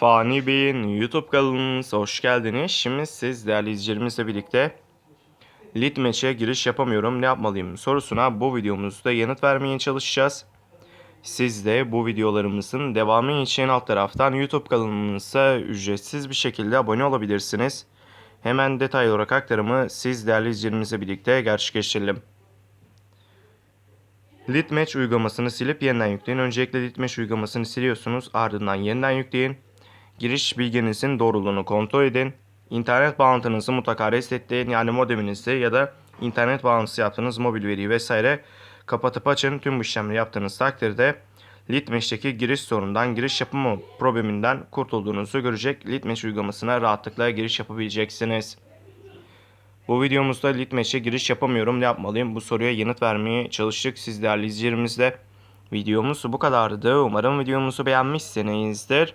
Fani Bey'in YouTube kanalımıza hoş geldiniz. Şimdi siz değerli izleyicilerimizle birlikte Lit Match'e giriş yapamıyorum ne yapmalıyım sorusuna bu videomuzda yanıt vermeye çalışacağız. Siz de bu videolarımızın devamı için alt taraftan YouTube kanalımıza ücretsiz bir şekilde abone olabilirsiniz. Hemen detaylı olarak aktarımı siz değerli izleyicilerimizle birlikte gerçekleştirelim. Litmatch uygulamasını silip yeniden yükleyin. Öncelikle Litmatch uygulamasını siliyorsunuz. Ardından yeniden yükleyin. Giriş bilginizin doğruluğunu kontrol edin. İnternet bağlantınızı mutlaka resetleyin. Yani modeminizi ya da internet bağlantısı yaptığınız mobil veriyi vesaire kapatıp açın. Tüm bu işlemleri yaptığınız takdirde Litmatch'teki giriş sorunundan, giriş yapımı probleminden kurtulduğunuzu görecek. Litmatch uygulamasına rahatlıkla giriş yapabileceksiniz. Bu videomuzda Litmatch'e giriş yapamıyorum ne yapmalıyım bu soruya yanıt vermeye çalıştık siz değerli izleyicilerimizle. Videomuz bu kadardı. Umarım videomuzu beğenmişsinizdir.